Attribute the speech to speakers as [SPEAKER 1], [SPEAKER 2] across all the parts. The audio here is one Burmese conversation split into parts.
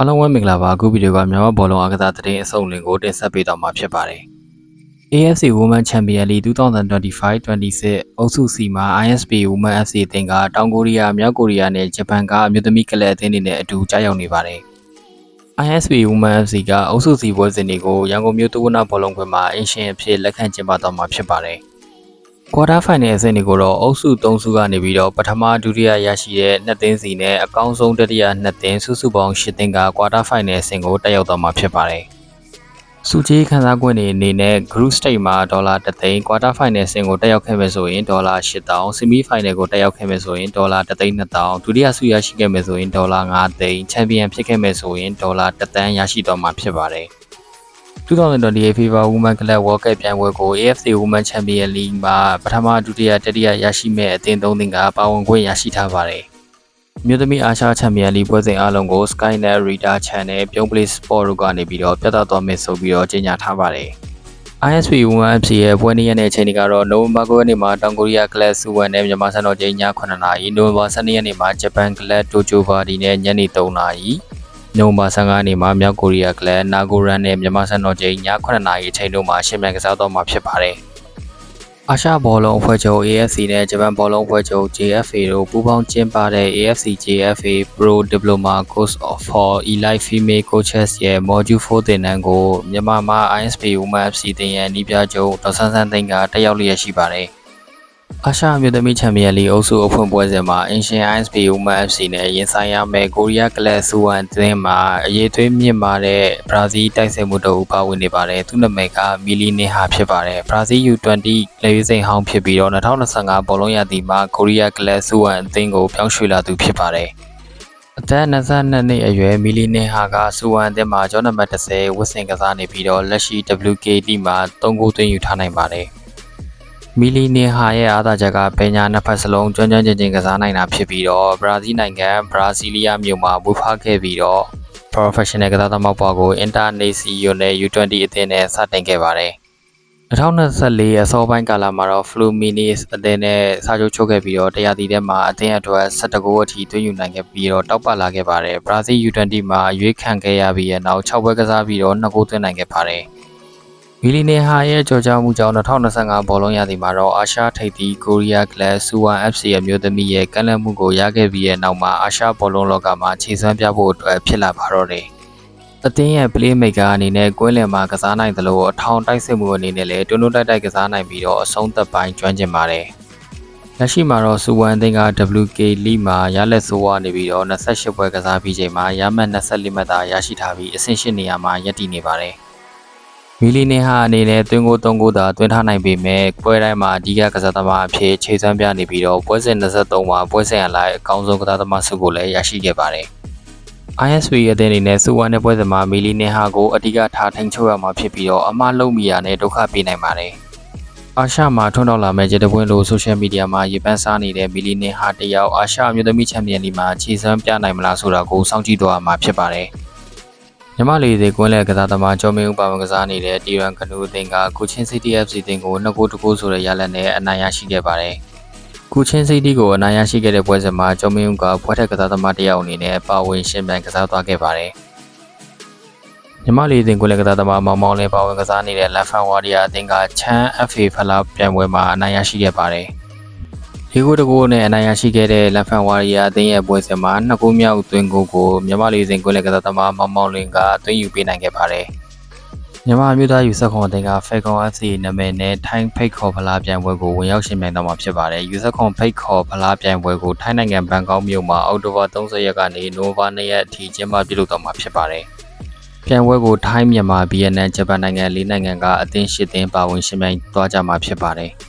[SPEAKER 1] အားလုံးဝမင်္ဂလာပါအခုဗီဒီယိုကမြန်မာဘောလုံးအားကစားသတင်းအစုံလင်ကိုတင်ဆက်ပေးတော့မှာဖြစ်ပါတယ် AFC Women Champion League 2025-26အုပ်စု C မှာ ISP Women FC အသင်းကတောင်ကိုရီးယား၊မြောက်ကိုရီးယားနဲ့ဂျပန်ကအမျိုးသမီးကလပ်အသင်းတွေနဲ့အတူကြားရောက်နေပါတယ် ISP Women FC ကအုပ်စု C ပွဲစဉ်တွေကိုရန်ကုန်မြို့တဝနာဘောလုံးကွင်းမှာအင်ရှင်အဖြစ်လက်ခံကျင်းပတော့မှာဖြစ်ပါတယ် ကွာတာဖိုင်နယ်အဆင့်တွေကိုတော့အုပ်စု3စုကနေပြီးတော့ပထမဒုတိယရရှိတဲ့နှစ်သင်းစီနဲ့အကောင်းဆုံးတတိယနှစ်သင်းစုစုပေါင်း၈သင်းကကွာတာဖိုင်နယ်အဆင့်ကိုတက်ရောက်တော့မှာဖြစ်ပါတယ်။စုကြီးခန်းစားခွင့်တွေအနေနဲ့ Group Stage မှာဒေါ်လာ3သိန်းကွာတာဖိုင်နယ်အဆင့်ကိုတက်ရောက်ခဲ့မယ်ဆိုရင်ဒေါ်လာ8000ဆီမီဖိုင်နယ်ကိုတက်ရောက်ခဲ့မယ်ဆိုရင်ဒေါ်လာ3သိန်း2000ဒုတိယဆုရရှိခဲ့မယ်ဆိုရင်ဒေါ်လာ9သိန်းချန်ပီယံဖြစ်ခဲ့မယ်ဆိုရင်ဒေါ်လာ1တန်းရရှိတော့မှာဖြစ်ပါတယ်။ 2028 FIFA Women Club World Cup ပြိုင်ပွဲကို AFC Women Champion League မှာပထမဒုတိယတတိယရရှိမဲ့အသင်းသုံးသင်းကပါဝင်ခွင့်ရရှိထားပါတယ်။မြို့သမီးအာရှချန်ပီယံလိပွဲစဉ်အားလုံးကို Skynet Reader Channel ပြုံး Play Sport တို့ကနေပြီးတော့ပြသသွားမယ်ဆိုပြီးတော့ကြေညာထားပါတယ်။ ISP Women FC ရဲ့ပွဲနေ့ရက်နဲ့အချိန်တွေကတော့နိုဝင်ဘာ9ရက်နေ့မှာတောင်ကိုရီးယားကလပ်စုဝန်နဲ့မြန်မာစံတော်ချိန်ည9:00နာရီနိုဝင်ဘာ12ရက်နေ့မှာဂျပန်ကလပ်တိုကျိုဗာဒီနဲ့ညနေ3:00နာရီ နိုဝင်ဘာ15နေ့မှာမြောက်ကိုရီးယားကလပ်နာဂိုရန်နဲ့မြန်မာစံတော်ချိန်ည9:00နာရီအချိန်တို့မှာရှင်းမြန်ကစားတော့မှာဖြစ်ပါတယ်။အာရှဘောလုံးအဖွဲ့ချုပ် AFC နဲ့ဂျပန်ဘောလုံးအဖွဲ့ချုပ် JFA တို့ပူးပေါင်းကျင်းပတဲ့ AFC JFA Pro Diploma Course for Elite Female Coaches ရဲ့ Module 4သင်တန်းကိုမြန်မာမှာ ISP Women FC တင်ရန်ဤပြချုပ်ဒေါ်ဆန်းဆန်းသိန်းကတက်ရောက်လျက်ရှိပါတယ်။ အာရှအမျိုးသမီးချန်ပီယံလိအုပ်စုအဖွင့်ပွဲစဉ်မှာအင်ရှင် ISP Women FC နဲ့ရင်ဆိုင်ရမယ့်ကိုရီးယားကလပ်စူဝမ်အသင်းမှာအရေးသွေးမြင့်မာတဲ့ဘရာဇီးတိုက်စစ်မှုတို့ပါဝင်နေပါတယ်။သူ့နာမည်ကမီလီနေဟာဖြစ်ပါတယ်။ဘရာဇီး U20 လေရွေးစိန်ဟောင်းဖြစ်ပြီးတော့2025ဘောလုံးရသည်မှာကိုရီးယားကလပ်စူဝမ်အသင်းကိုပြောင်းရွှေ့လာသူဖြစ်ပါတယ်။အသက်22နှစ်အရွယ်မီလီနေဟာကစူဝမ်အသင်းမှာကျောင်းနံပါတ်30ဝတ်ဆင်ကစားနေပြီးတော့လက်ရှိ WKT မှာ3ဂိုးသွင်းယူထားနိုင်ပါတယ်။ မီလီနေဟာရဲ့အားသာချက်ကပညာနှစ်ဖက်စလုံးကျွမ်းကျွမ်းကျင်ကျင်ကစားနိုင်တာဖြစ်ပြီးတော့ဘရာဇီးနိုင်ငံဘရာဇီးလီးယားမြို့မှာဝေဖားခဲ့ပြီးတော့ professional ကစားသမားဘွားကို International U20 အသင်းနဲ့စတင်ခဲ့ပါတယ်2024အစောပိုင်းကာလမှာတော့ Fluminense အသင်းနဲ့စာချုပ်ချုပ်ခဲ့ပြီးတော့တရားသီးထဲမှာအသင်းအတွက်17ဂိုးအထိသွင်းယူနိုင်ခဲ့ပြီးတော့တောက်ပလာခဲ့ပါတယ်။ Brazil U20 မှာရွေးခံခဲ့ရပြီးတဲ့နောက်6ပွဲကစားပြီးတော့2ဂိုးသွင်းနိုင်ခဲ့ပါတယ်။ မီလီနေဟာရဲ့ကြော်ကြားမှုကြောင့်2025ဘောလုံးရသည်မှာတော့အာရှထိပ်သီးကိုရီးယားကလပ်စူဝမ် FC အမျိုးသမီးရဲ့ကမ်းလှမ်းမှုကိုရခဲ့ပြီးတဲ့နောက်မှာအာရှဘောလုံးလောကမှာခြေစွမ်းပြဖို့အတွက်ဖြစ်လာပါတော့တယ်။အသင်းရဲ့ playmaker အနေနဲ့ကွင်းလယ်မှာကစားနိုင်သလိုအထောင်တိုက်စစ်မှုအနေနဲ့လည်းတွန်းတွန်းတိုက်တိုက်ကစားနိုင်ပြီးတော့အဆုံးသက်ပိုင်းကျွမ်းကျင်ပါတယ်။လက်ရှိမှာတော့စူဝမ်အသင်းက WK League မှာရလက်ဆိုးဝါနေပြီးတော့28ပွဲကစားပြီးချိန်မှာရမှတ်24မှတ်သာရရှိထားပြီးအဆင့်၈နေရာမှာရပ်တည်နေပါတယ်။ မီလီနေဟာအနေနဲ့သွင်းကို3ကိုသာသွင်းထားနိုင်ပေမဲ့ပွဲတိုင်းမှာအဓိကကစားသမားအဖြစ်ခြေစွမ်းပြနေပြီးတော့ပွဲစဉ်23မှာပွဲစဉ်အလိုက်အကောင်းဆုံးကစားသမားဆုကိုလည်းရရှိခဲ့ပါတယ်။ ISV အသင်းအနေနဲ့စူဝါနဲ့ပွဲစဉ်မှာမီလီနေဟာကိုအဓိကထားထိန်ချုပ်ရမှာဖြစ်ပြီးတော့အမလုံးမီယာနဲ့ဒုက္ခပေးနိုင်ပါတယ်။အာရှမှာထွန်းတော့လာမဲ့ဂျက်တပွင့်လိုဆိုရှယ်မီဒီယာမှာရေပန်းစားနေတဲ့မီလီနေဟာတယောက်အာရှအမျိုးသမီးချန်ပီယံလီမှာခြေစွမ်းပြနိုင်မလားဆိုတာကိုစောင့်ကြည့်သွားမှာဖြစ်ပါတယ်။ မြမလေးစေကွင်းလက်ကစားသမားကျော်မင်းဦးပါဝင်ကစားနေတဲ့တီရန်ကနူးအသင်းကကုချင်း CTFC အသင်းကို2ဂိုးတဂိုးဆိုတဲ့ရလဒ်နဲ့အနိုင်ရရှိခဲ့ပါတယ်။ကုချင်းစီးတီကိုအနိုင်ရရှိခဲ့တဲ့ပွဲစဉ်မှာကျော်မင်းဦးကဖွဲထက်ကစားသမားတစ်ယောက်အနေနဲ့ပါဝင်ရှင်ပြိုင်ကစားသွားခဲ့ပါတယ်။မြမလေးအသင်းကွင်းလက်ကစားသမားမောင်မောင်လည်းပါဝင်ကစားနေတဲ့လက်ဖန်ဝါရီယာအသင်းကချမ်း FA ဖလားပြိုင်ပွဲမှာအနိုင်ရရှိခဲ့ပါတယ်။ လေးကိုတကိုးနဲ့အနိုင်ရရှိခဲ့တဲ့လက်ဖန်ဝါရီယာအသင်းရဲ့ပွဲစဉ်မှာနှစ်ကိုးမြောက်သွင်းကိုကိုမြန်မာလေးစင်ကွင်းလက်ကစားသမားမောင်မောင်လင်ကသွင်းယူပေးနိုင်ခဲ့ပါတယ်။မြန်မာမျိုးသားယူဆက်ခွန်အသင်းက Falcon FC နာမည်နဲ့ထိုင်းဖိတ်ခေါ်ဖလားပြိုင်ပွဲကိုဝင်ရောက်ရှင်ပြိုင်တော့မှာဖြစ်ပါတယ်။ယူဆက်ခွန်ဖိတ်ခေါ်ဖလားပြိုင်ပွဲကိုထိုင်းနိုင်ငံဘန်ကောက်မြို့မှာအောက်တိုဘာ30ရက်ကနေနိုဝင်ဘာ2ရက်အထိကျင်းပပြုလုပ်တော့မှာဖြစ်ပါတယ်။ပြိုင်ပွဲကိုထိုင်းမြန်မာဗီယက်နမ်ဂျပန်နိုင်ငံလေးနိုင်ငံကအသင်း၈သင်းပါဝင်ရှင်ပြိုင်သွားကြမှာဖြစ်ပါတယ်။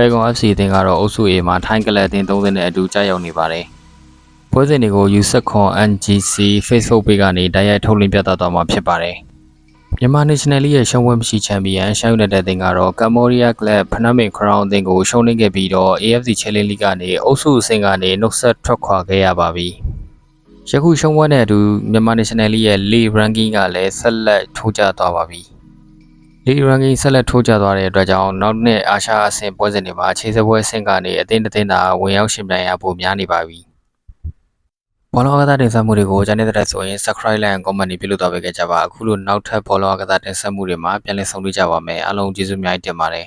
[SPEAKER 1] Falcon FC အသင်းကတော့အုပ်စု A မှာထိုင်းကလပ်အသင်း၃သင်းနဲ့အတူကြာရောက်နေပါတယ်။ပွဲစဉ်တွေကို U17 NGC Facebook page ကနေတိုက်ရိုက်ထုတ်လွှင့်ပြသသွားမှာဖြစ်ပါတယ်။မြန်မာ National League ရဲ့ရှုံးပွဲမရှိချန်ပီယံရှမ်းယူနိုက်တက်အသင်းကတော့ကမ္ဘောဒီးယားကလပ်ဖနမင်ခရောင်းအသင်းကိုရှုံးနိမ့်ခဲ့ပြီးတော့ AFC Challenge League ကနေအုပ်စုအဆင့်ကနေနှုတ်ဆက်ထွက်ခွာခဲ့ရပါပြီ။ယခုရှုံးပွဲနဲ့အတူမြန်မာ National League ရဲ့ League Ranking ကလည်းဆက်လက်ထိုးကျသွားပါပြီ။ လီရန်ကင်ဆက်လက်ထိုးကျသွားတဲ့အတွက်ကြောင့်နောက်နှစ်အာရှအဆင့်ပွဲစဉ်တွေမှာခြေစပွဲအဆင့်ကနေအသင်းတစ်သင်းသာဝင်ရောက်ရှင်ပြိုင်ရဖို့များနေပါပြီဘောလုံးအကစားတင်ဆက်မှုတွေကိုကြားနေတဲ့ဆိုရင် subscribe လိုက် comment တွေပြုလုပ်တော့ပေးကြပါအခုလိုနောက်ထပ်ဘောလုံးအကစားတင်ဆက်မှုတွေမှာပြန်လည်ဆုံတွေ့ကြပါမယ်အားလုံးကျေးဇူးအများကြီးတင်ပါတယ်